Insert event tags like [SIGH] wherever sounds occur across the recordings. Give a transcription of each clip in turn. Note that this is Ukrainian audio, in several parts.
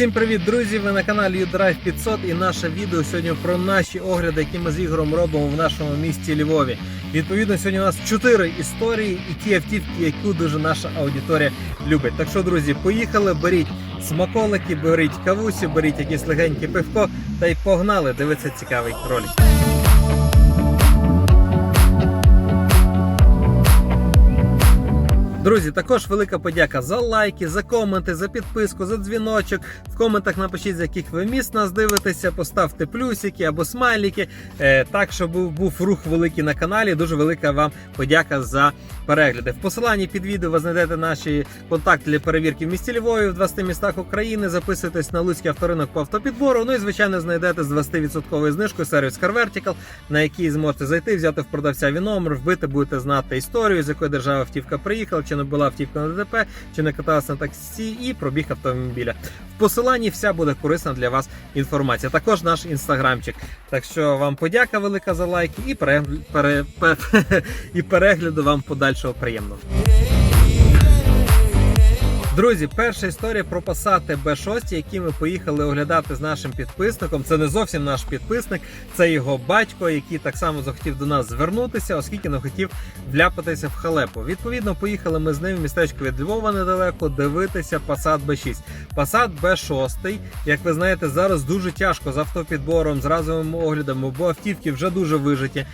Усім привіт, друзі! Ви на каналі U-Drive 500 і наше відео сьогодні про наші огляди, які ми з Ігорем робимо в нашому місті Львові. Відповідно, сьогодні у нас 4 історії і ті автівки, яку дуже наша аудиторія любить. Так що, друзі, поїхали, беріть смаколики, беріть кавусі, беріть якесь легеньке пивко та й погнали дивитися цікавий ролик. Друзі, також велика подяка за лайки, за коменти, за підписку, за дзвіночок. В коментах напишіть, з яких ви міст нас дивитеся, поставте плюсики або смайлики. Е, так, щоб був, рух великий на каналі. Дуже велика вам подяка за перегляди. В посиланні під відео ви знайдете наші контакти для перевірки в місті Львові в 20 містах України. Записуйтесь на Луцький авторинок по автопідбору. Ну і звичайно знайдете з 20% знижкою сервіс Car Vertical, на який зможете зайти, взяти в продавця він номер, вбити, будете знати історію, з якої держави автівка приїхала, чи не була автівка на ДТП, чи не каталася на таксі, і пробіг автомобіля. В посиланні вся буде корисна для вас інформація. Також наш інстаграмчик. Так що вам подяка велика за лайки і пере, пере, пере... [LAUGHS] і перегляду вам подальшого приємного. Друзі, перша історія про Passat B6, які ми поїхали оглядати з нашим підписником. Це не зовсім наш підписник, це його батько, який так само захотів до нас звернутися, оскільки не хотів вляпатися в халепу. Відповідно, поїхали ми з ним в містечко від Львова недалеко дивитися Passat B6. Passat B6, як ви знаєте, зараз дуже тяжко з автопідбором, з разовим оглядом, бо автівки вже дуже вижиті.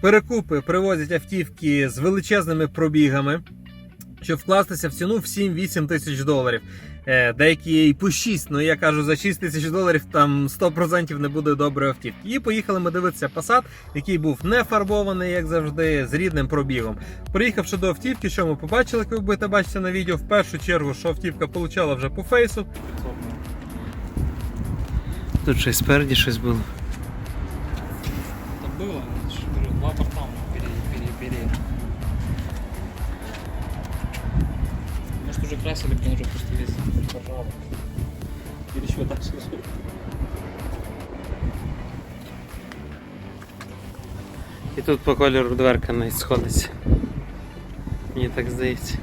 Перекупи привозять автівки з величезними пробігами щоб вкластися в ціну в 7-8 тисяч доларів. Е, Деякі і по 6, ну я кажу, за 6 тисяч доларів там 100% не буде доброї автівки. І поїхали ми дивитися Passat, який був не фарбований, як завжди, з рідним пробігом. Приїхавши до автівки, що ми побачили, як ви будете бачити на відео, в першу чергу, що автівка получала вже по фейсу. Тут щось спереді щось було. Это было, уже красили, блин, уже просто весь поржал. Или еще дальше. І тут по кольору дверка не сходиться. Мені так здається.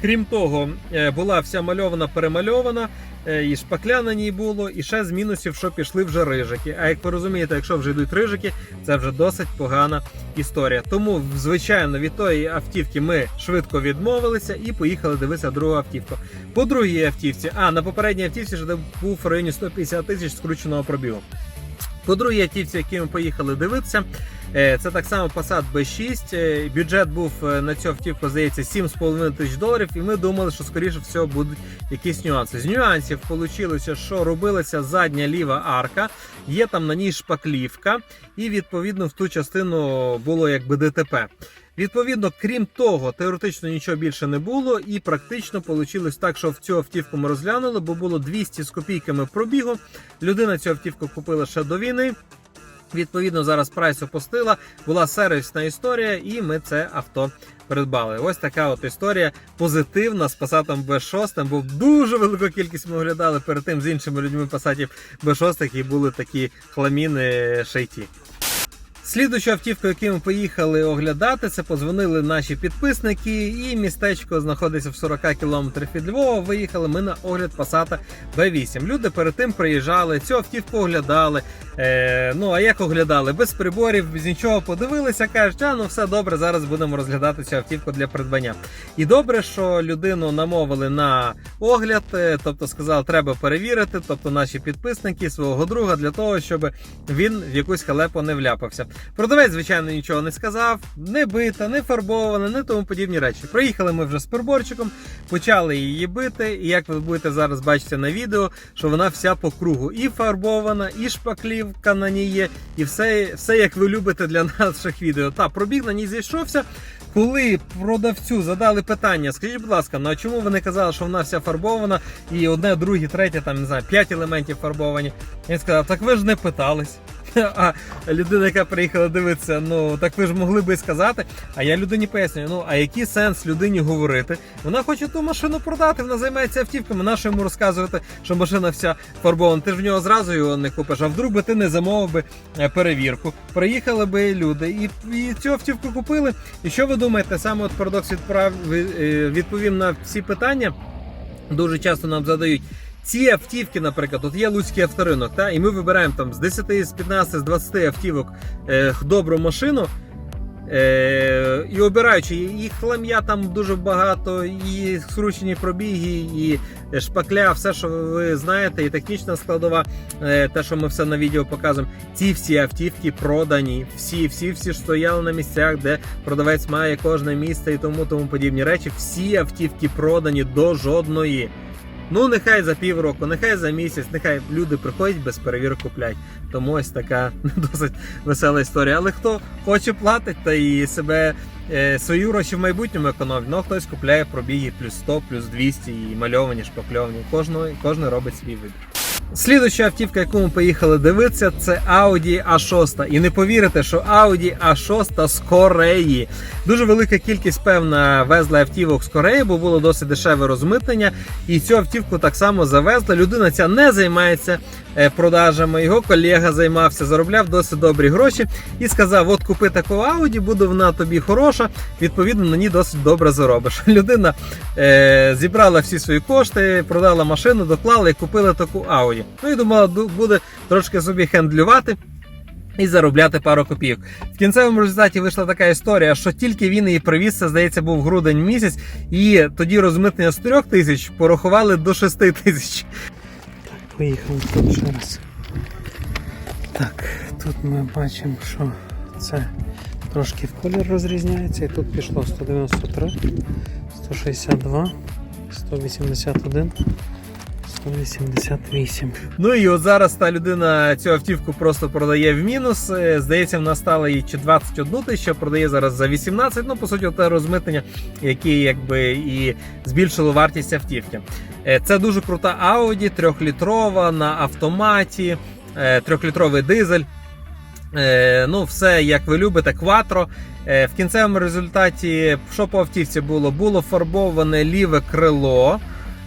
Крім того, е, була вся мальована перемальована, і шпакля на ній було, і ще з мінусів, що пішли вже рижики. А як ви розумієте, якщо вже йдуть рижики, це вже досить погана історія. Тому, звичайно, від тої автівки ми швидко відмовилися і поїхали дивитися другу автівку. По другій автівці, а на попередній автівці вже був в районі 150 тисяч скрученого пробігу. По другій автівці, які ми поїхали дивитися, е, це так само Passat B6. Е, Бюджет був е, на цю автівку, здається, 7,5 тисяч доларів, і ми думали, що скоріше всього будуть якісь нюанси. З нюансів вийшло, що робилася задня ліва арка, є там на ній шпаклівка, і відповідно в ту частину було якби ДТП. Відповідно, крім того, теоретично нічого більше не було, і практично вийшло так, що в цю автівку ми розглянули, бо було 200 з копійками пробігу. Людина цю автівку купила ще до війни. Відповідно, зараз прайс опустила, була сервісна історія, і ми це авто придбали. Ось така от історія позитивна з Passat B6. Бо дуже велику кількість ми оглядали перед тим з іншими людьми Passat B6, і були такі хламіни шейті. Слідуючу автівку, яку ми поїхали оглядати, це позвонили наші підписники, і містечко знаходиться в 40 кілометрах від Львова. Виїхали ми на огляд Passat B8. Люди перед тим приїжджали, цю автівку оглядали. Е, ну а як оглядали? Без приборів, без нічого подивилися, кажуть, а ну все добре, зараз будемо розглядати цю автівку для придбання. І добре, що людину намовили на огляд, е, тобто сказали, треба перевірити, тобто наші підписники свого друга для того, щоб він в якусь халепу не вляпався. Продавець, звичайно, нічого не сказав, не бита, не фарбована, не тому подібні речі. Приїхали ми вже з приборчиком, почали її бити, і як ви будете зараз бачити на відео, що вона вся по кругу і фарбована, і шпаклівка на ній є, і все, все як ви любите для [LAUGHS] наших відео. Та пробіг на ній зійшовся. Коли продавцю задали питання, скажіть, будь ласка, ну а чому ви не казали, що вона вся фарбована і одне, друге, третє, там не знаю, п'ять елементів фарбовані? Він сказав, так ви ж не питались. [LAUGHS] А людина, яка приїхала дивитися, ну так ви ж могли би сказати. А я людині пояснюю, ну а який сенс людині говорити? Вона хоче ту машину продати, вона займається автівками. Нащо йому розказувати, що машина вся фарбована? Ти ж в нього зразу його не купиш. А вдруг би ти не замовив би е, перевірку? Приїхали би люди і, і цю автівку купили. І що ви думаєте? Думаєте, саме от парадокс відправ... е, відповім на всі питання. Дуже часто нам задають. Ці автівки, наприклад, от є Луцький авторинок, та, і ми вибираємо там з 10, з 15, з 20 автівок е, добру машину. Е, і обираючи їх хлам'я там дуже багато, і скручені пробіги, і шпакля, все, що ви знаєте, і технічна складова, е, те, що ми все на відео показуємо. Ці всі автівки продані. Всі, всі, всі ж стояли на місцях, де продавець має кожне місце і тому тому подібні речі. Всі автівки продані до жодної. Ну, нехай за півроку, нехай за місяць, нехай люди приходять без перевірок куплять. Тому ось така [LAUGHS] досить весела історія. Але хто хоче платить та і себе е, свої гроші в майбутньому економить, ну хтось купляє пробіги плюс 100, плюс 200 і мальовані, шпакльовані. Кожен робить свій вибір. Слідуща автівка, яку ми поїхали дивитися, це Audi A6. І не повірите, що Audi A6 з Кореї. Дуже велика кількість, певна, везла автівок з Кореї, бо було досить дешеве розмитнення. І цю автівку так само завезла. Людина ця не займається е, продажами. Його колега займався, заробляв досить добрі гроші і сказав: от купи таку Audi, буде вона тобі хороша. Відповідно, на ній досить добре заробиш. [LAUGHS] Людина е, зібрала всі свої кошти, продала машину, доклала і купила таку Audi. Ну і думала, буде трошки собі хендлювати. І заробляти пару копійок. В кінцевому результаті вийшла така історія, що тільки він її привіз, це здається, був грудень місяць, і тоді розмитнення з 3 тисяч порахували до 6 тисяч. Так, поїхали тут ще раз. Так, тут ми бачимо, що це трошки в колір розрізняється, і тут пішло 193, 162, 181, 188. Ну і от зараз та людина цю автівку просто продає в мінус. Е, Здається, вона стала їй чи 21 тисячу, продає зараз за 18. Ну, по суті, те розмитнення, яке якби і збільшило вартість автівки. Е, Це дуже крута Audi, трьохлітрова на автоматі, е, трьохлітровий дизель. Ну, все як ви любите, кватро. В кінцевому результаті, що по автівці було? Було фарбоване ліве крило.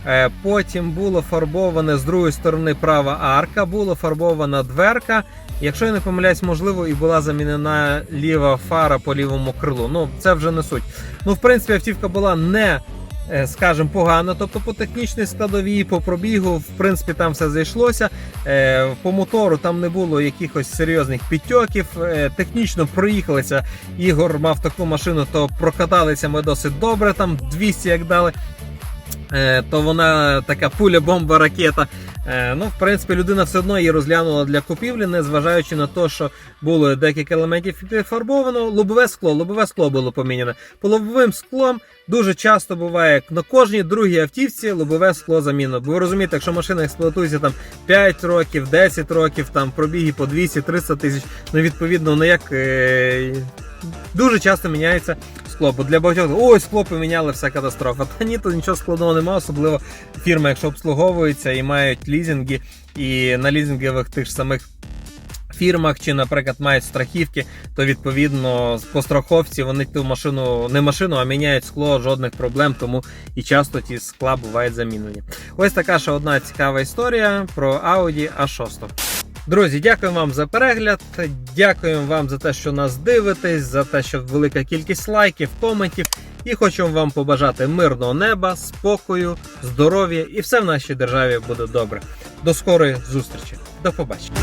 Е, Потім було фарбоване з другої сторони права арка, було фарбована дверка. Якщо я не помиляюсь, можливо, і була замінена ліва фара по лівому крилу. Ну, це вже не суть. Ну, в принципі, автівка була не, е, скажімо, погана. Тобто по технічній складовій, по пробігу, в принципі, там все зайшлося. Е, По мотору там не було якихось серйозних підтьоків. Технічно проїхалися. Ігор мав таку машину, то прокаталися ми досить добре. Там 200 як дали. Е, то вона така пуля, бомба, ракета. Е, Ну, в принципі, людина все одно її розглянула для купівлі, незважаючи на те, що було декілька елементів підфарбовано. Лобове скло, лобове скло було поміняне. По лобовим склом дуже часто буває на кожній другій автівці лобове скло замінено. Бо ви розумієте, якщо машина експлуатується там 5 років, 10 років, там пробіги по 200-300 тисяч, ну відповідно, ну як. Е- Дуже часто міняється скло, бо для багатьох ой, скло поміняли, все катастрофа. Та ні, то нічого складного немає, особливо фірми, якщо обслуговуються і мають лізинги, і на лізингових тих ж самих фірмах, чи, наприклад, мають страхівки, то відповідно по страховці вони ту машину, не машину, а міняють скло, жодних проблем, тому і часто ті скла бувають замінені. Ось така ще одна цікава історія про Audi A6. Друзі, дякую вам за перегляд. Дякуємо вам за те, що нас дивитесь, за те, що велика кількість лайків, коментів. І хочу вам побажати мирного неба, спокою, здоров'я і все в нашій державі буде добре. До скорої зустрічі. До побачення.